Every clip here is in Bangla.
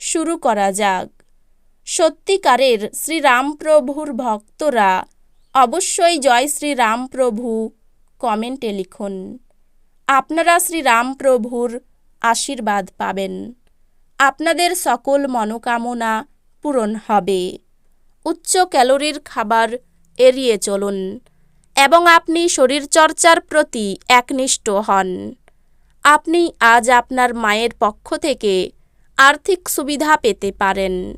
শুরু করা যাক। সত্যিকারের শ্রীরামপ্রভুর ভক্তরা অবশ্যই জয় শ্রীরামপ্রভু কমেন্টে লিখুন। আপনারা শ্রীরামপ্রভুর আশীর্বাদ পাবেন। আপনাদের সকল মনোকামনা পূরণ হবে। উচ্চ ক্যালোরির খাবার এড়িয়ে চলুন এবং আপনি শরীরচর্চার প্রতি একনিষ্ঠ হন। আপনি আজ আপনার মায়ের পক্ষ থেকে আর্থিক সুবিধা পেতে পারেন।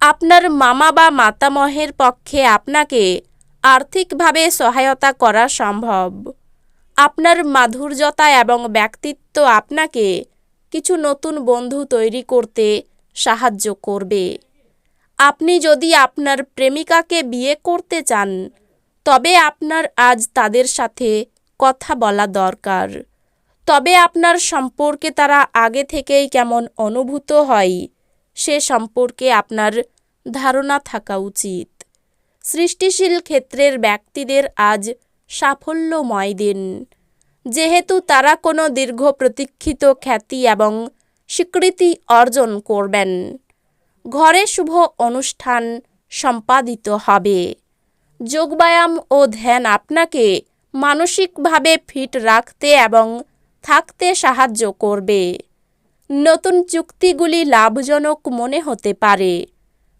আপনার মামা বা মাতামহের পক্ষে আপনাকে আর্থিকভাবে সহায়তা করা সম্ভব। আপনার মাধুর্যতা এবং ব্যক্তিত্ব আপনাকে কিছু নতুন বন্ধু তৈরি করতে সাহায্য করবে। আপনি যদি আপনার প্রেমিকাকে বিয়ে করতে চান, তবে আপনার আজ তাদের সাথে কথা বলা দরকার। তবে আপনার সম্পর্কে তারা আগে থেকেই কেমন অনুভূত হয়, সে সম্পর্কে আপনার ধারণা থাকা উচিত। সৃষ্টিশীল ক্ষেত্রের ব্যক্তিদের আজ সাফল্যময় দিন। যেহেতু তারা কোনো দীর্ঘ প্রতীক্ষিত খ্যাতি এবং স্বীকৃতি অর্জন করবেন। ঘরে শুভ অনুষ্ঠান সম্পাদিত হবে। যোগব্যায়াম ও ধ্যান আপনাকে মানসিকভাবে ফিট রাখতে এবং থাকতে সাহায্য করবে। নতুন চুক্তিগুলি লাভজনক মনে হতে পারে,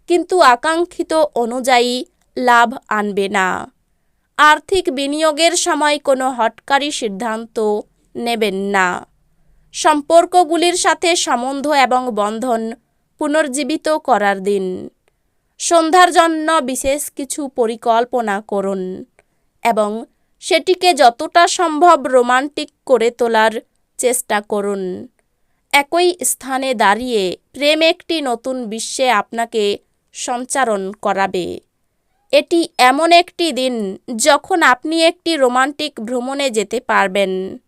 কিন্তু আকাঙ্ক্ষিত অনুযায়ী লাভ আনবে না। আর্থিক বিনিয়োগের সময় কোনো হটকারী সিদ্ধান্ত নেবেন না। সম্পর্কগুলির সাথে সম্বন্ধ এবং বন্ধন পুনর্জীবিত করার দিন। সন্ধ্যার জন্য বিশেষ কিছু পরিকল্পনা করুন এবং সেটিকে যতটা সম্ভব রোমান্টিক করে তোলার চেষ্টা করুন। একই স্থানে দাঁড়িয়ে প্রেম একটি নতুন বিশ্বে আপনাকে সঞ্চারণ করাবে। এটি এমন একটি দিন যখন আপনি একটি রোমান্টিক ভ্রমণে যেতে পারবেন।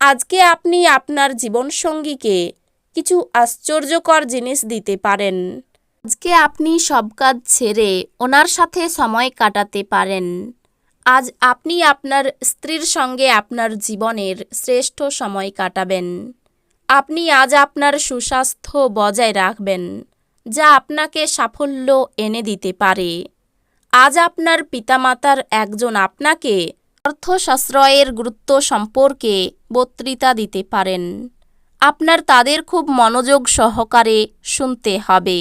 আজকে আপনি আপনার জীবনসঙ্গীকে কিছু আশ্চর্যকর জিনিস দিতে পারেন। আজকে আপনি সব কাজ ছেড়ে ওনার সাথে সময় কাটাতে পারেন। আজ আপনি আপনার স্ত্রীর সঙ্গে আপনার জীবনের শ্রেষ্ঠ সময় কাটাবেন। আপনি আজ আপনার সুস্বাস্থ্য বজায় রাখবেন, যা আপনাকে সাফল্য এনে দিতে পারে। আজ আপনার পিতামাতার একজন আপনাকে অর্থসাশ্রয়ের গুরুত্ব সম্পর্কে বক্তৃতা দিতে পারেন। আপনার তাদের খুব মনোযোগ সহকারে শুনতে হবে।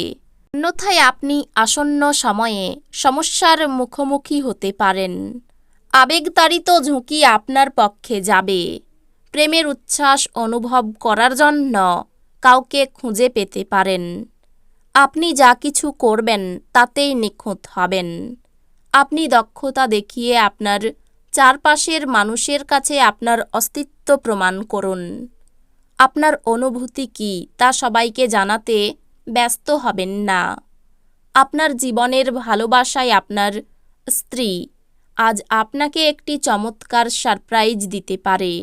অন্যথায় আপনি আসন্ন সময়ে সমস্যার মুখোমুখি হতে পারেন। আবেগতাড়িত ঝুঁকি আপনার পক্ষে যাবে। প্রেমের উচ্ছ্বাস অনুভব করার জন্য কাউকে খুঁজে পেতে পারেন। আপনি যা কিছু করবেন তাতেই নিখুঁত হবেন। আপনি দক্ষতা দেখিয়ে আপনার চারপাশের মানুষের কাছে আপনার অস্তিত্ব প্রমাণ করুন। আপনার অনুভূতি কি তা সবাইকে জানাতে ব্যস্ত হবেন না। আপনার জীবনের ভালোবাসায় আপনার স্ত্রী আজ আপনাকে একটি চমৎকার সারপ্রাইজ দিতে পারে।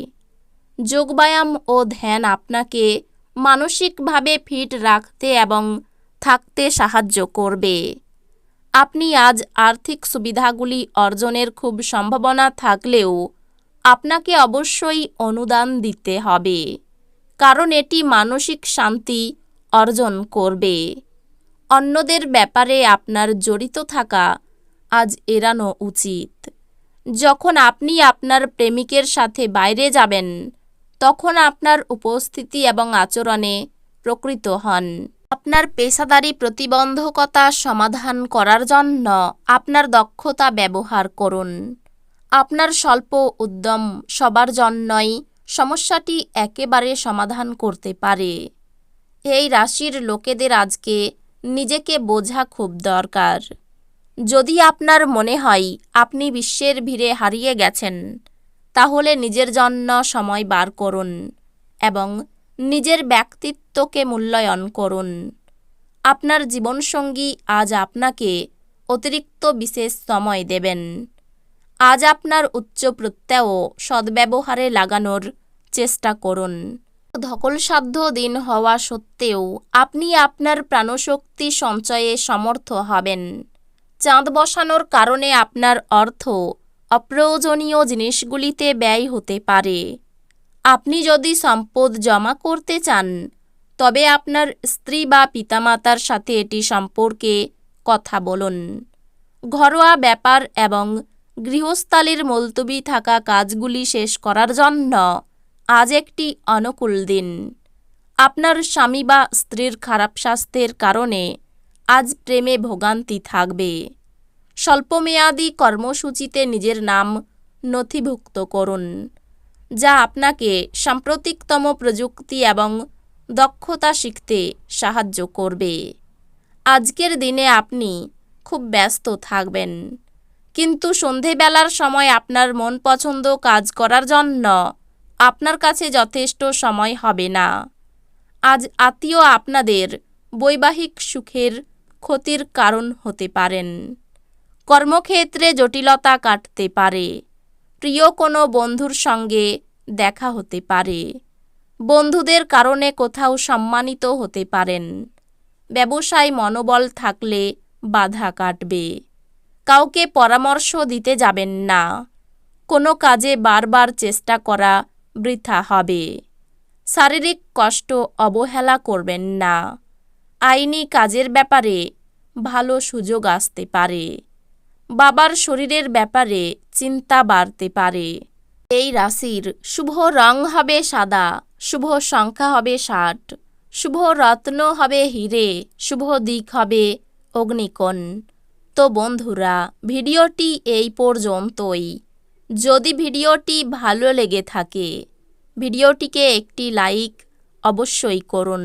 যোগব্যায়াম ও ধ্যান আপনাকে মানসিকভাবে ফিট রাখতে এবং থাকতে সাহায্য করবে। আপনি আজ আর্থিক সুবিধাগুলি অর্জনের খুব সম্ভাবনা থাকলেও আপনাকে অবশ্যই অনুদান দিতে হবে, কারণ এটি মানসিক শান্তি অর্জন করবে। অন্যদের ব্যাপারে আপনার জড়িত থাকা আজ এড়ানো উচিত। যখন আপনি আপনার প্রেমিকের সাথে বাইরে যাবেন, তখন আপনার উপস্থিতি এবং আচরণে প্রকৃত হন। আপনার পেশাদারি প্রতিবন্ধকতা সমাধান করার জন্য আপনার দক্ষতা ব্যবহার করুন। আপনার স্বল্প উদ্যম সবার জন্যই সমস্যাটি একেবারে সমাধান করতে পারে। এই রাশির লোকেদের আজকে নিজেকে বোঝা খুব দরকার। যদি আপনার মনে হয় আপনি বিশ্বের ভিড়ে হারিয়ে গেছেন, তাহলে নিজের জন্য সময় বার করুন এবং নিজের ব্যক্তিত্বকে মূল্যায়ন করুন। আপনার জীবনসঙ্গী আজ আপনাকে অতিরিক্ত বিশেষ সময় দেবেন। আজ আপনার উচ্চ প্রত্যয় সদ্ব্যবহারে লাগানোর চেষ্টা করুন। ধকলসাধ্য দিন হওয়া সত্ত্বেও আপনি আপনার প্রাণশক্তি সঞ্চয়ে সমর্থ হবেন। চাঁদ বসানোর কারণে আপনার অর্থ অপ্রয়োজনীয় জিনিসগুলিতে ব্যয় হতে পারে। আপনি যদি সম্পদ জমা করতে চান, তবে আপনার স্ত্রী বা পিতামাতার সাথে এটি সম্পর্কে কথা বলুন। ঘরোয়া ব্যাপার এবং গৃহস্থালির মুলতবি থাকা কাজগুলি শেষ করার জন্য আজ একটি অনুকূল দিন। আপনার স্বামী বা স্ত্রীর খারাপ স্বাস্থ্যের কারণে আজ প্রেমে ভোগান্তি থাকবে। স্বল্পমেয়াদী কর্মসূচিতে নিজের নাম নথিভুক্ত করুন, যা আপনাকে সাম্প্রতিকতম প্রযুক্তি এবং দক্ষতা শিখতে সাহায্য করবে। আজকের দিনে আপনি খুব ব্যস্ত থাকবেন, কিন্তু সন্ধেবেলার সময় আপনার মন পছন্দ কাজ করার জন্য আপনার কাছে যথেষ্ট সময় হবে না। আজ আত্মীয় আপনাদের বৈবাহিক সুখের ক্ষতির কারণ হতে পারেন। কর্মক্ষেত্রে জটিলতা কাটতে পারে। প্রিয় কোনো বন্ধুর সঙ্গে দেখা হতে পারে। বন্ধুদের কারণে কোথাও সম্মানিত হতে পারেন। ব্যবসায় মনোবল থাকলে বাধা কাটবে। কাউকে পরামর্শ দিতে যাবেন না। কোনো কাজে বারবার চেষ্টা করা বৃথা হবে। শারীরিক কষ্ট অবহেলা করবেন না। আইনি কাজের ব্যাপারে ভালো সুযোগ আসতে পারে। বাবার শরীরের ব্যাপারে চিন্তা বাড়তে পারে। এই রাশির শুভ রং হবে সাদা, শুভ সংখ্যা হবে ষাট, শুভ রত্ন হবে হিরে, শুভ দিক হবে অগ্নিকোণ। তো বন্ধুরা, ভিডিওটি এই পর্যন্তই। যদি ভিডিওটি ভালো লেগে থাকে, ভিডিওটিকে একটি লাইক অবশ্যই করুন।